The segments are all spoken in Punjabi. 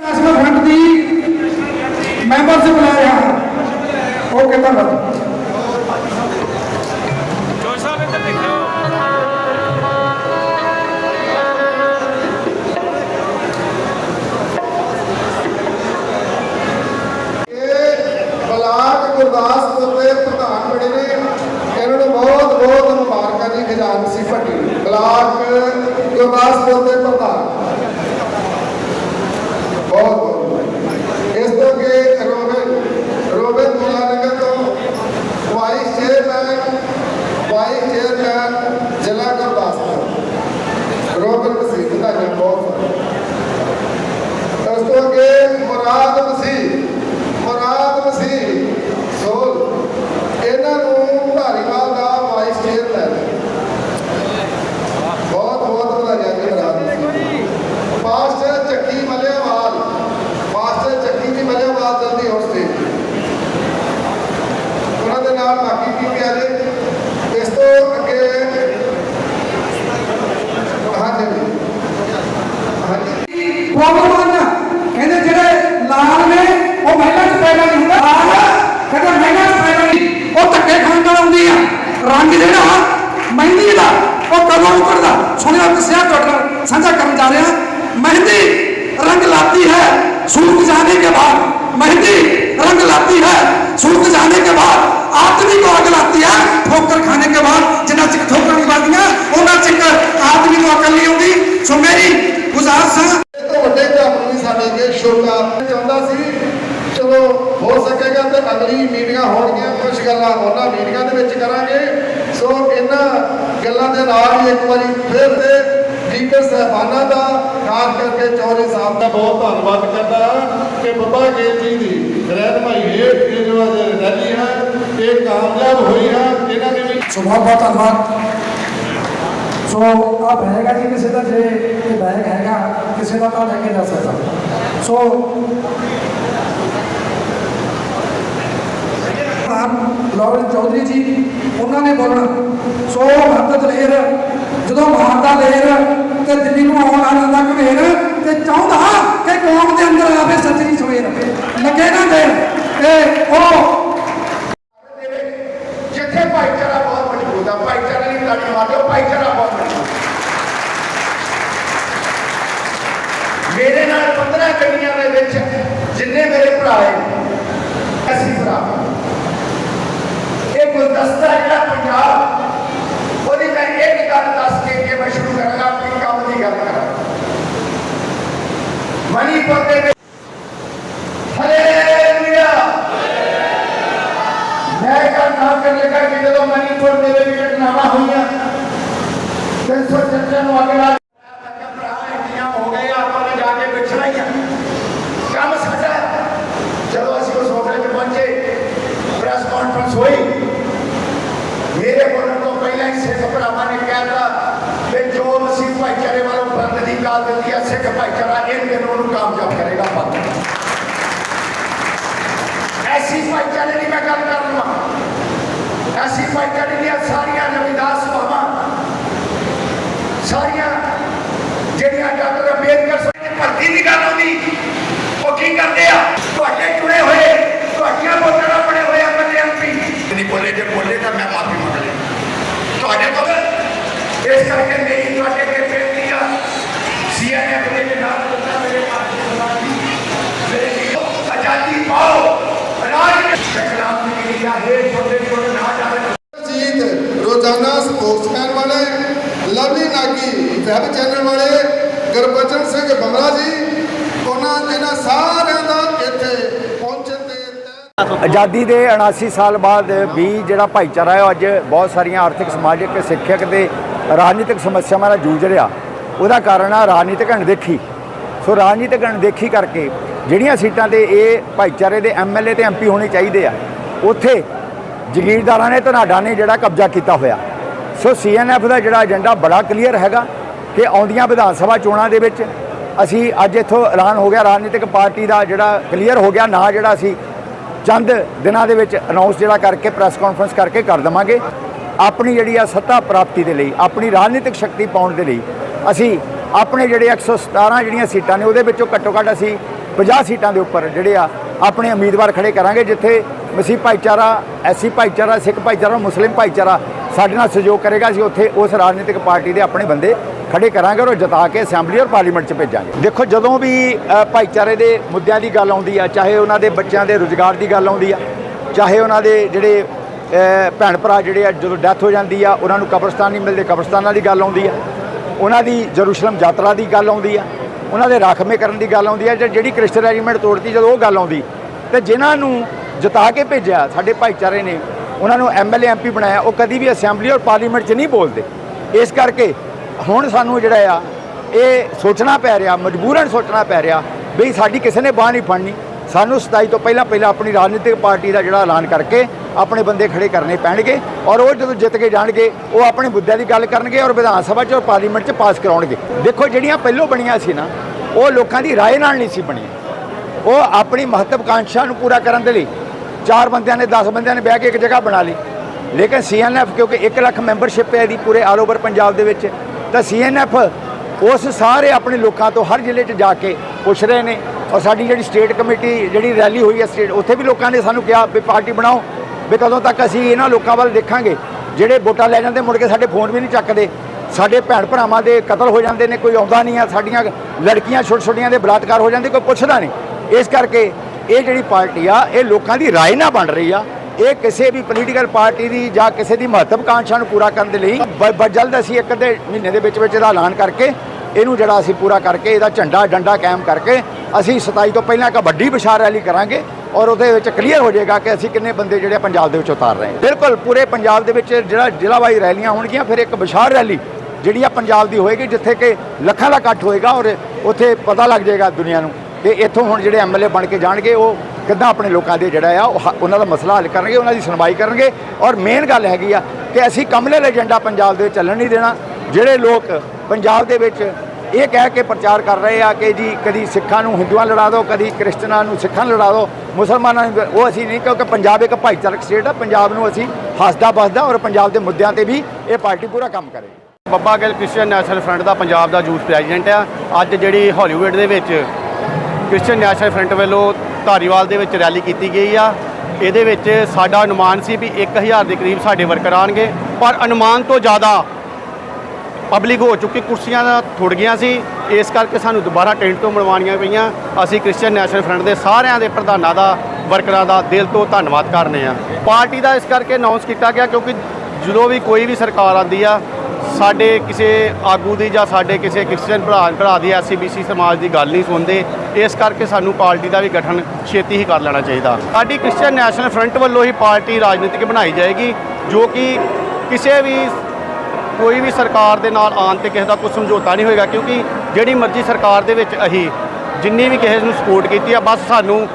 ਨੈਸ਼ਨਲ ਫਰੰਟ ਦੀ ਮੈਂਬਰਸ਼ਿਪ ਲੈ ਰਿਹਾ। ਹਾਂ ਓਕੇ ਧੰਨਵਾਦ hakkı ਹੋ ਸਕੇਗਾ ਤੇ ਅਗਲੀ ਮੀਟਿੰਗਾਂ ਹੋਣਗੀਆਂ ਕੁਝ ਗੱਲਾਂ ਉਹਨਾਂ ਮੀਟਿੰਗਾਂ ਦੇ ਵਿੱਚ ਕਰਾਂਗੇ। ਸੋ ਇਹਨਾਂ ਗੱਲਾਂ ਦੇ ਨਾਲ ਹੀ ਇੱਕ ਵਾਰੀ ਫਿਰ ਤੇ ਲੀਡਰ ਸਾਹਿਬਾਨਾਂ ਦਾ ਖਾਸ ਕਰਕੇ ਚੌਧਰੀ ਸਾਹਿਬ ਦਾ ਬਹੁਤ ਧੰਨਵਾਦ ਕਰਦਾ ਕਿ ਬੱਬਾ ਗੇਲ ਜੀ ਦੀ ਰਹਿਨਮਾਈ ਹੇਠ ਇਹ ਜੋ ਰੈਲੀ ਹੈ, ਇਹ ਕਾਮਯਾਬ ਹੋਈ ਹੈ। ਇਹਨਾਂ ਦੇ ਵੀ ਸੋ ਬਹੁਤ ਬਹੁਤ ਧੰਨਵਾਦ। ਸੋ ਆ ਬੈਗ ਜੀ ਕਿਸੇ ਦਾ, ਜੇ ਇਹ ਬੈਗ ਹੈਗਾ, ਕਿਸੇ ਦਾ ਤਾਂ ਲੈ ਕੇ ਜਾ ਸਕਦਾ। ਸੋ ਪ੍ਰਧਾਨ ਲਾਰੈਂਸ ਚੌਧਰੀ ਜੀ, ਉਹਨਾਂ ਨੇ ਬੋਲਣਾ, ਸੋ ਮਹੱਤਵ ਲੇਰ ਜਦੋਂ ਮਾਰਦਾ ਲੇਰ ਤੇ ਦਿੱਲੀ ਨੂੰ ਆਉਣ ਆ ਜਾਂਦਾ ਘਮੇਰ ਤੇ ਚਾਹੁੰਦਾ ਕਿ ਕੌਮ ਦੇ ਅੰਦਰ ਆਵੇ, ਸੱਚੀ ਸਵੇਰ ਲੱਗੇ ਨਾ ਦੇ ਤੇ ਉਹ ਜਿੱਥੇ ਭਾਈਚਾਰਾ ਬਹੁਤ ਮਜ਼ਬੂਤ ਆ, ਭਾਈਚਾਰੇ ਦੀ ਤਾੜੀ ਮਾਰੋ ਭਾਈਚਾਰਾ ਬਹੁਤ ਮਜ਼ਬੂਤ। ਮੇਰੇ ਨਾਲ 15 ਗੱਡੀਆਂ ਦੇ ਵਿੱਚ ਜਿੰਨੇ ਮੇਰੇ ਭਰਾ ਹੈ ਅਸੀਂ ਭਰਾ ਇਹ ਗੁਲਦਸਤਾ ਜਿਹੜਾ ਪੰਜਾਬ ਉਹਦੀ ਮੈਂ ਇੱਕ ਗੱਲ ਦੱਸ ਕੇ ਕਿ ਮੈਂ ਸ਼ੁਰੂ ਕਰਾਂਗਾ ਆਪਣੀ ਕੰਮ ਦੀ ਗੱਲ ਕਰਾਂ ਮਣੀਪੁਰ ਦੇ ਵਿੱਚ ਹਾਲੇਲੂਇਆ ਮੈਂ ਗੱਲ ਨਾ ਕਰਨ ਲੱਗਾ ਕਿ ਜਦੋਂ ਮਨੀਪੁਰ ਦੇ ਵਿੱਚ ਘਟਨਾਵਾਂ ਹੋਈਆਂ 370 ਨੂੰ ਅੱਗੇ ਲਾ ਭਰਾ ਇੰਤਜ਼ਾਮ ਹੋ ਗਏ ਆਪਾਂ ਨੇ ਜਾ ਕੇ ਵਿਛਣਾ ਹੀ ਆ ਕੰਮ ਸਾਡਾ ਹੈ। ਜਦੋਂ ਅਸੀਂ ਉਸ ਹੋਟਲ 'ਚ ਪਹੁੰਚੇ ਪ੍ਰੈਸ ਕਾਨਫਰੰਸ ਹੋਈ ਮੇਰੇ ਬੋਲਣ ਤੋਂ ਪਹਿਲਾਂ ਹੀ ਸਿੱਖ ਭਰਾਵਾਂ ਨੇ ਕਹਿਤਾ ਕਿ ਜੋ ਮਸੀਹ ਭਾਈਚਾਰੇ ਵੱਲੋਂ ਬੰਦ ਦੀ ਕਾਲ ਦਿੱਤੀ ਹੈ ਸਿੱਖ ਭਾਈਚਾਰਾ ਇਹ ਦਿਨ ਉਹਨੂੰ ਕਾਮਯਾਬ ਕਰੇਗਾ ਬੰਦ ਐਸੀ ਭਾਈਚਾਰੇ ਦੀ ਮੈਂ ਗੱਲ ਕਰ ਲਵਾਂ ਐਸੀ ਭਾਈਚਾਰੇ ਦੀਆਂ ਸਾਰੀਆਂ ਰਵਿਦਾਸ ਸਭਾਵਾਂ ਸਾਰੀਆਂ ਜਿਹੜੀਆਂ ਡਾਕਟਰ ਅੰਬੇਦਕਰ ਸਾਹਿਬ ਦੀ ਭਰਤੀ ਦੀ ਗੱਲ ਆਉਂਦੀ ਉਹ ਕੀ ਕਰਦੇ ਆ ਤੁਹਾਡੇ ਚੁਣੇ ਹੋਏ ਤੁਹਾਡੀਆਂ ਵੋਟਾਂ ਨਾਲ ਬਣੇ ਹੋਏ ਐਮਐਲਏ ਐਮਪੀ ਨਹੀਂ ਬੋਲੇ ਜੇ ਬੋਲੇ ਤਾਂ ਮੈਂ ਮਾਫੀ ਮੰਗ ਲਈ ਤੁਹਾਡੇ ਕੋਲ ਇਸ ਕਰਕੇ ਮੇਰੀ ਤੁਹਾਡੇ ਅੱਗੇ ਬੇਨਤੀ ਆ ਸੀਐਨਐਫ ਦੇ ਨਾਲ ਮੇਰੇ ਪਾਸ ਮੇਰੇ ਆਜ਼ਾਦੀ ਪਾਓ ਰਾਜ ਸ਼ਕਲਾਂ ਦੀ ਰੋਜ਼ਾਨਾ ਸਪੋਕਸਮੈਨ ਵਾਲੇ ਲਵਲੀ ਨਾਗੀ, ਵੈਬ ਚੈਨਲ ਵਾਲੇ, ਗੁਰਬਚਨ ਸਿੰਘ ਬਮਰਾ ਜੀ, ਉਹਨਾਂ ਇਹਨਾਂ ਸਾਰਿਆਂ ਦਾ ਇੱਥੇ ਪਹੁੰਚਣ ਦੇ ਆਜ਼ਾਦੀ ਦੇ 79 ਸਾਲ ਬਾਅਦ ਵੀ ਜਿਹੜਾ ਭਾਈਚਾਰਾ ਹੈ, ਉਹ ਅੱਜ ਬਹੁਤ ਸਾਰੀਆਂ ਆਰਥਿਕ, ਸਮਾਜਿਕ, ਸਿੱਖਿਅਕ ਤੇ ਰਾਜਨੀਤਿਕ ਸਮੱਸਿਆਵਾਂ ਨਾਲ ਜੂਝ ਰਿਹਾ। ਉਹਦਾ ਕਾਰਨ ਆ ਰਾਜਨੀਤਿਕ ਅਣਦੇਖੀ। ਸੋ ਰਾਜਨੀਤਿਕ ਅਣਦੇਖੀ ਕਰਕੇ ਜਿਹੜੀਆਂ ਸੀਟਾਂ ਤੇ ਇਹ ਭਾਈਚਾਰੇ ਦੇ ਐਮਐਲਏ ਤੇ ਐਮਪੀ ਹੋਣੇ ਚਾਹੀਦੇ ਆ, ਉੱਥੇ ਜ਼ਗੀਰਦਾਰਾਂ ਨੇ ਧਨਾਡਾ ਨੇ ਜਿਹੜਾ ਕਬਜ਼ਾ ਕੀਤਾ ਹੋਇਆ। ਸੋ ਸੀਐਨਐਫ ਦਾ ਜਿਹੜਾ ਏਜੰਡਾ ਬੜਾ ਕਲੀਅਰ ਹੈਗਾ ਕਿ ਆਉਂਦੀਆਂ ਵਿਧਾਨ ਸਭਾ ਚੋਣਾਂ ਦੇ ਵਿੱਚ ਅਸੀਂ ਅੱਜ ਇੱਥੋਂ ਐਲਾਨ ਹੋ ਗਿਆ, ਰਾਜਨੀਤਿਕ ਪਾਰਟੀ ਦਾ ਜਿਹੜਾ ਕਲੀਅਰ ਹੋ ਗਿਆ, ਨਾ ਜਿਹੜਾ ਅਸੀਂ ਚੰਦ ਦਿਨਾਂ ਦੇ ਵਿੱਚ ਅਨਾਉਂਸ ਜਿਹੜਾ ਕਰਕੇ ਪ੍ਰੈਸ ਕਾਨਫਰੰਸ ਕਰਕੇ ਕਰ ਦਵਾਂਗੇ। ਆਪਣੀ ਜਿਹੜੀ ਆ ਸੱਤਾ ਪ੍ਰਾਪਤੀ ਦੇ ਲਈ, ਆਪਣੀ ਰਾਜਨੀਤਿਕ ਸ਼ਕਤੀ ਪਾਉਣ ਦੇ ਲਈ ਅਸੀਂ ਆਪਣੇ ਜਿਹੜੇ 117 ਜਿਹੜੀਆਂ ਸੀਟਾਂ ਨੇ ਉਹਦੇ ਵਿੱਚੋਂ ਘੱਟੋ ਘੱਟ ਅਸੀਂ 50 ਸੀਟਾਂ ਦੇ ਉੱਪਰ ਜਿਹੜੇ ਆ ਆਪਣੇ ਉਮੀਦਵਾਰ ਖੜੇ ਕਰਾਂਗੇ, ਜਿੱਥੇ ਮਸੀਹ ਭਾਈਚਾਰਾ ਐਸੀ ਭਾਈਚਾਰਾ, ਸਿੱਖ ਭਾਈਚਾਰਾ, ਮੁਸਲਿਮ ਭਾਈਚਾਰਾ ਸਾਡੇ ਨਾਲ ਸਹਿਯੋਗ ਕਰੇਗਾ, ਅਸੀਂ ਉੱਥੇ ਉਸ ਰਾਜਨੀਤਿਕ ਪਾਰਟੀ ਦੇ ਆਪਣੇ ਬੰਦੇ ਖੜੇ ਕਰਾਂਗੇ ਔਰ ਉਹ ਜਿਤਾ ਕੇ ਅਸੈਂਬਲੀ ਔਰ ਪਾਰਲੀਮੈਂਟ 'ਚ ਭੇਜਾਂਗੇ। ਦੇਖੋ, ਜਦੋਂ ਵੀ ਭਾਈਚਾਰੇ ਦੇ ਮੁੱਦਿਆਂ ਦੀ ਗੱਲ ਆਉਂਦੀ ਆ, ਚਾਹੇ ਉਹਨਾਂ ਦੇ ਬੱਚਿਆਂ ਦੇ ਰੁਜ਼ਗਾਰ ਦੀ ਗੱਲ ਆਉਂਦੀ ਆ, ਚਾਹੇ ਉਹਨਾਂ ਦੇ ਜਿਹੜੇ ਭੈਣ ਭਰਾ ਜਿਹੜੇ ਆ, ਜਦੋਂ ਡੈਥ ਹੋ ਜਾਂਦੀ ਆ, ਉਹਨਾਂ ਨੂੰ ਕਬਰਸਤਾਨ ਨਹੀਂ ਮਿਲਦੇ, ਕਬਰਸਤਾਨਾਂ ਦੀ ਗੱਲ ਆਉਂਦੀ ਆ, ਉਹਨਾਂ ਦੀ ਜਰੂਸ਼ਲਮ ਯਾਤਰਾ ਦੀ ਗੱਲ ਆਉਂਦੀ ਆ, ਉਹਨਾਂ ਦੇ ਰਾਖਵੇਂ ਕਰਨ ਦੀ ਗੱਲ ਆਉਂਦੀ ਆ, ਜਾਂ ਜਿਹੜੀ ਕ੍ਰਿਸਚਨ ਰੈਜੀਮੈਂਟ ਤੋੜਤੀ, ਜਦੋਂ ਉਹ ਗੱਲ ਆਉਂਦੀ, ਤੇ ਜਿਨ੍ਹਾਂ ਨੂੰ ਜਿਤਾ ਕੇ ਭੇਜਿਆ ਸਾਡੇ ਭਾਈਚਾਰੇ ਨੇ ਉਹਨਾਂ ਨੂੰ ਐਮਐਲਏ ਐਮਪੀ ਬਣਾਇਆ ਉਹ ਕਦੀ ਵੀ ਅਸੈਂਬਲੀ ਔਰ ਪਾਰਲੀਮੈਂਟ 'ਚ ਨਹੀਂ ਬੋਲਦੇ ਇਸ ਕਰਕੇ ਹੁਣ ਸਾਨੂੰ ਜਿਹੜਾ ਆ ਇਹ ਸੋਚਣਾ ਪੈ ਰਿਹਾ ਮਜਬੂਰਨ ਸੋਚਣਾ ਪੈ ਰਿਹਾ ਵੀ ਸਾਡੀ ਕਿਸੇ ਨੇ ਬਾਹ ਨਹੀਂ ਫੜਨੀ ਸਾਨੂੰ 27 ਤੋਂ ਪਹਿਲਾਂ ਪਹਿਲਾਂ ਆਪਣੀ ਰਾਜਨੀਤਿਕ ਪਾਰਟੀ ਦਾ ਜਿਹੜਾ ਐਲਾਨ ਕਰਕੇ ਆਪਣੇ ਬੰਦੇ ਖੜੇ ਕਰਨੇ ਪੈਣਗੇ ਔਰ ਉਹ ਜਦੋਂ ਜਿੱਤ ਕੇ ਜਾਣਗੇ ਉਹ ਆਪਣੇ ਮੁੱਦਿਆਂ ਦੀ ਗੱਲ ਕਰਨਗੇ ਔਰ ਵਿਧਾਨ ਸਭਾ 'ਚ ਔਰ ਪਾਰਲੀਮੈਂਟ 'ਚ ਪਾਸ ਕਰਾਉਣਗੇ ਦੇਖੋ ਜਿਹੜੀਆਂ ਪਹਿਲੋਂ ਬਣੀਆਂ ਸੀ ਨਾ ਉਹ ਲੋਕਾਂ ਦੀ رائے ਨਾਲ ਨਹੀਂ ਸੀ ਬਣੀਆਂ ਉਹ ਆਪਣੀ ਮਹੱਤਵਕਾਂਸ਼ਾ ਨੂੰ ਪੂਰਾ ਕਰਨ ਦੇ ਲਈ ਚਾਰ ਬੰਦਿਆਂ ਨੇ 10 ਬੰਦਿਆਂ ਨੇ ਬਹਿ ਕੇ ਇੱਕ ਜਗ੍ਹਾ ਬਣਾ ਲਈ। ਲੇਕਿਨ ਸੀਐਨਐਫ ਕਿਉਂਕਿ 1 ਲੱਖ ਮੈਂਬਰਸ਼ਿਪ ਹੈ ਇਹਦੀ ਪੂਰੇ ਆਲ ਓਵਰ ਪੰਜਾਬ ਦੇ ਵਿੱਚ, ਤਾਂ ਸੀਐਨਐਫ ਉਸ ਸਾਰੇ ਆਪਣੇ ਲੋਕਾਂ ਤੋਂ ਹਰ ਜ਼ਿਲ੍ਹੇ 'ਚ ਜਾ ਕੇ ਪੁੱਛ ਰਹੇ ਨੇ ਔਰ ਸਾਡੀ ਜਿਹੜੀ ਸਟੇਟ ਕਮੇਟੀ ਜਿਹੜੀ ਰੈਲੀ ਹੋਈ ਹੈ ਸਟੇਟ ਉੱਥੇ ਵੀ ਲੋਕਾਂ ਨੇ ਸਾਨੂੰ ਕਿਹਾ ਵੀ ਪਾਰਟੀ ਬਣਾਓ, ਵੀ ਕਦੋਂ ਤੱਕ ਅਸੀਂ ਇਹਨਾਂ ਲੋਕਾਂ ਵੱਲ ਦੇਖਾਂਗੇ। ਜਿਹੜੇ ਵੋਟਾਂ ਲੈ ਜਾਂਦੇ ਮੁੜ ਕੇ ਸਾਡੇ ਫੋਨ ਵੀ ਨਹੀਂ ਚੱਕਦੇ। ਸਾਡੇ ਭੈਣ ਭਰਾਵਾਂ ਦੇ ਕਤਲ ਹੋ ਜਾਂਦੇ ਨੇ, ਕੋਈ ਆਉਂਦਾ ਨਹੀਂ ਆ, ਸਾਡੀਆਂ ਲੜਕੀਆਂ ਛੋਟ ਛੋਟੀਆਂ ਦੇ ਬਲਾਤਕਾਰ ਹੋ ਜਾਂਦੇ, ਕੋਈ ਪੁੱਛਦਾ ਨਹੀਂ। ਇਸ ਕਰਕੇ ਇਹ ਜਿਹੜੀ ਪਾਰਟੀ ਆ, ਇਹ ਲੋਕਾਂ ਦੀ ਰਾਏ ਨਾਲ ਬਣ ਰਹੀ ਆ। ਇਹ ਕਿਸੇ ਵੀ ਪੋਲੀਟੀਕਲ ਪਾਰਟੀ ਦੀ ਜਾਂ ਕਿਸੇ ਦੀ ਮਹੱਤਵਕਾਂਸ਼ਾ ਨੂੰ ਪੂਰਾ ਕਰਨ ਦੇ ਲਈ ਬ- ਬ- ਜਲਦ ਅਸੀਂ ਇੱਕ ਅੱਧੇ ਮਹੀਨੇ ਦੇ ਵਿੱਚ ਵਿੱਚ ਇਹਦਾ ਐਲਾਨ ਕਰਕੇ, ਇਹਨੂੰ ਜਿਹੜਾ ਅਸੀਂ ਪੂਰਾ ਕਰਕੇ, ਇਹਦਾ ਝੰਡਾ ਡੰਡਾ ਕਾਇਮ ਕਰਕੇ, ਅਸੀਂ 27 ਤੋਂ ਪਹਿਲਾਂ ਇੱਕ ਵੱਡੀ ਵਿਸ਼ਾਲ ਰੈਲੀ ਕਰਾਂਗੇ ਔਰ ਉਹਦੇ ਵਿੱਚ ਕਲੀਅਰ ਹੋ ਜਾਏਗਾ ਕਿ ਅਸੀਂ ਕਿੰਨੇ ਬੰਦੇ ਜਿਹੜੇ ਪੰਜਾਬ ਦੇ ਵਿੱਚ ਉਤਾਰ ਰਹੇ ਹਾਂ। ਬਿਲਕੁਲ, ਪੂਰੇ ਪੰਜਾਬ ਦੇ ਵਿੱਚ ਜਿਹੜਾ ਜ਼ਿਲ੍ਹਾ ਵਾਈ ਰੈਲੀਆਂ ਹੋਣਗੀਆਂ, ਫਿਰ ਇੱਕ ਵਿਸ਼ਾਲ ਰੈਲੀ ਜਿਹੜੀ ਆ ਪੰਜਾਬ ਦੀ ਹੋਏਗੀ, ਜਿੱਥੇ ਕਿ ਲੱਖਾਂ ਦਾ ਇਕੱਠ ਹੋਏਗਾ ਔਰ ਉੱਥੇ ਪਤਾ ਲੱਗ ਜਾਏਗਾ ਦੁਨੀਆ ਨੂੰ ਕਿ ਇੱਥੋਂ ਹੁਣ ਜਿਹੜੇ ਐਮਐਲਏ ਬਣ ਕੇ ਜਾਣਗੇ, ਉਹ ਕਿੱਦਾਂ ਆਪਣੇ ਲੋਕਾਂ ਦੇ ਜਿਹੜਾ ਆ, ਉਹ ਹ- ਉਹਨਾਂ ਦਾ ਮਸਲਾ ਹੱਲ ਕਰਨਗੇ, ਉਹਨਾਂ ਦੀ ਸੁਣਵਾਈ ਕਰਨਗੇ। ਔਰ ਮੇਨ ਗੱਲ ਹੈਗੀ ਆ ਕਿ ਅਸੀਂ ਕਮਲੇ ਏਜੰਡਾ ਪੰਜਾਬ ਦੇ ਵਿੱਚ ਚੱਲਣ ਨਹੀਂ ਦੇਣਾ। ਜਿਹੜੇ ਲੋਕ ਪੰਜਾਬ ਦੇ ਵਿੱਚ ਇਹ ਕਹਿ ਕੇ ਪ੍ਰਚਾਰ ਕਰ ਰਹੇ ਆ ਕਿ ਜੀ ਕਦੀ ਸਿੱਖਾਂ ਨੂੰ ਹਿੰਦੂਆਂ ਲੜਾ ਦਿਓ, ਕਦੀ ਕ੍ਰਿਸਚਨਾਂ ਨੂੰ ਸਿੱਖਾਂ ਨੂੰ ਲੜਾ ਦਿਓ, ਮੁਸਲਮਾਨਾਂ ਨੂੰ ਉਹ ਅਸੀਂ ਨਹੀਂ, ਕਿਉਂਕਿ ਪੰਜਾਬ ਇੱਕ ਭਾਈਚਾਰਕ ਸਟੇਟ ਆ, ਪੰਜਾਬ ਨੂੰ ਅਸੀਂ ਹੱਸਦਾ ਬਸਦਾ ਔਰ ਪੰਜਾਬ ਦੇ ਮੁੱਦਿਆਂ ਤੇ ਵੀ ਇਹ ਪਾਰਟੀ ਪੂਰਾ ਕੰਮ ਕਰੇਗੀ। Babba Gill Christian National Front ਦਾ ਪੰਜਾਬ ਦਾ ਯੂਥ ਪ੍ਰੈਜ਼ੀਡੈਂਟ ਆ। ਅੱਜ ਜਿਹੜੀ ਹਾਲੀਵੁੱਡ ਦੇ ਵਿੱਚ ਕ੍ਰਿਸਚੀਅਨ ਨੈਸ਼ਨਲ ਫਰੰਟ ਵੱਲੋਂ ਧਾਰੀਵਾਲ ਦੇ ਵਿੱਚ ਰੈਲੀ ਕੀਤੀ ਗਈ ਆ। ਇਹਦੇ ਵਿੱਚ ਸਾਡਾ ਅਨੁਮਾਨ ਸੀ ਵੀ 1000 ਦੇ ਕਰੀਬ ਸਾਡੇ ਵਰਕਰ ਆਣਗੇ ਪਰ ਅਨੁਮਾਨ ਤੋਂ ਜ਼ਿਆਦਾ ਪਬਲਿਕ ਹੋ ਚੁੱਕੀ, ਕੁਰਸੀਆਂ ਦਾ ਥੁੜ ਗਈਆਂ ਸੀ। ਇਸ ਕਰਕੇ ਸਾਨੂੰ ਦੁਬਾਰਾ ਟੈਂਟ ਤੋਂ ਬਣਵਾਉਣੀਆਂ ਪਈਆਂ। ਅਸੀਂ ਕ੍ਰਿਸਚੀਅਨ ਨੈਸ਼ਨਲ ਫਰੰਟ ਦੇ ਸਾਰਿਆਂ ਦੇ ਪ੍ਰਧਾਨਾਂ ਦਾ, ਵਰਕਰਾਂ ਦਾ ਦਿਲ ਤੋਂ ਧੰਨਵਾਦ ਕਰਨੇ ਆ। ਪਾਰਟੀ ਦਾ ਇਸ ਕਰਕੇ ਅਨਾਉਂਸ ਕੀਤਾ ਗਿਆ ਕਿਉਂਕਿ ਜਦੋਂ ਵੀ ਕੋਈ ਵੀ ਸਰਕਾਰ ਆਉਂਦੀ ਆ ਸਾਡੇ ਕਿਸੇ ਆਗੂ ਦੀ ਜਾਂ ਸਾਡੇ ਕਿਸੇ ਕ੍ਰਿਸਚੀਅਨ ਭਰਾ ਭਰਾ ਦੀ ਐਸਸੀਬੀਸੀ ਸਮਾਜ ਦੀ ਗੱਲ ਨਹੀਂ ਸੁਣਦੇ, ਇਸ ਕਰਕੇ ਸਾਨੂੰ ਪਾਰਟੀ ਦਾ ਵੀ ਗਠਨ ਛੇਤੀ ਹੀ ਕਰ ਲੈਣਾ ਚਾਹੀਦਾ। ਸਾਡੀ ਕ੍ਰਿਸਚੀਅਨ ਨੈਸ਼ਨਲ ਫਰੰਟ ਵੱਲੋਂ ਹੀ ਪਾਰਟੀ ਰਾਜਨੀਤਿਕ ਬਣਾਈ ਜਾਏਗੀ, ਜੋ ਕਿ ਕਿਸੇ ਵੀ ਕੋਈ ਵੀ ਸਰਕਾਰ ਦੇ ਨਾਲ ਆਉਣ ਤੇ ਕਿਸੇ ਦਾ ਕੋਈ ਸਮਝੌਤਾ ਨਹੀਂ ਹੋਏਗਾ, ਕਿਉਂਕਿ ਜਿਹੜੀ ਮਰਜ਼ੀ ਸਰਕਾਰ ਦੇ ਵਿੱਚ ਅਸੀਂ ਜਿੰਨੀ ਵੀ ਕਿਸੇ ਨੂੰ ਸਪੋਰਟ ਕੀਤੀ ਆ, ਬਸ ਸਾਨੂੰ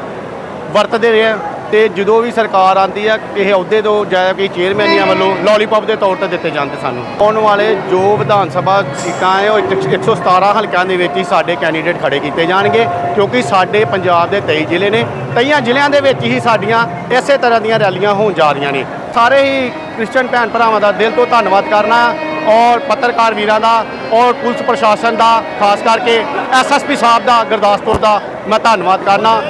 ਵਰਤਦੇ ਰਹੇ ਆ। ਤੇ ਜਦੋਂ ਵੀ ਸਰਕਾਰ ਆਂਦੀ ਆ, ਇਹ ਅਹੁਦੇ ਤੋਂ ਜਾਂ ਕੋਈ ਚੇਅਰਮੈਨੀਆਂ ਵੱਲੋਂ ਲੋਲੀਪੌਪ ਦੇ ਤੌਰ ਤੇ ਦਿੱਤੇ ਜਾਂਦੇ ਸਾਨੂੰ। ਆਉਣ ਵਾਲੇ ਜੋ ਵਿਧਾਨ ਸਭਾ ਸੀਟਾਂ ਹੈ ਉਹ ਇੱਕ- 117 ਹਲਕਿਆਂ ਦੇ ਵਿੱਚ ਹੀ ਸਾਡੇ ਕੈਂਡੀਡੇਟ ਖੜੇ ਕੀਤੇ ਜਾਣਗੇ, ਕਿਉਂਕਿ ਸਾਡੇ ਪੰਜਾਬ ਦੇ 23 ਜ਼ਿਲ੍ਹੇ ਨੇ। ਕਈਆਂ ਜ਼ਿਲ੍ਹਿਆਂ ਦੇ ਵਿੱਚ ਹੀ ਸਾਡੀਆਂ ਇਸੇ ਤਰ੍ਹਾਂ ਦੀਆਂ ਰੈਲੀਆਂ ਹੋਣ ਜਾ ਰਹੀਆਂ ਨੇ। ਸਾਰੇ ਹੀ ਕ੍ਰਿਸਚੀਅਨ ਭੈਣ ਭਰਾਵਾਂ ਦਾ ਦਿਲ ਤੋਂ ਧੰਨਵਾਦ ਕਰਨਾ ਔਰ ਪੱਤਰਕਾਰ ਵੀਰਾਂ ਦਾ ਔਰ ਪੁਲਿਸ ਪ੍ਰਸ਼ਾਸਨ ਦਾ, ਖਾਸ ਕਰਕੇ ਐਸਐਸਪੀ ਸਾਹਿਬ ਦਾ, ਗੁਰਦਾਸਪੁਰ ਦਾ ਮੈਂ ਧੰਨਵਾਦ ਕਰਨਾ।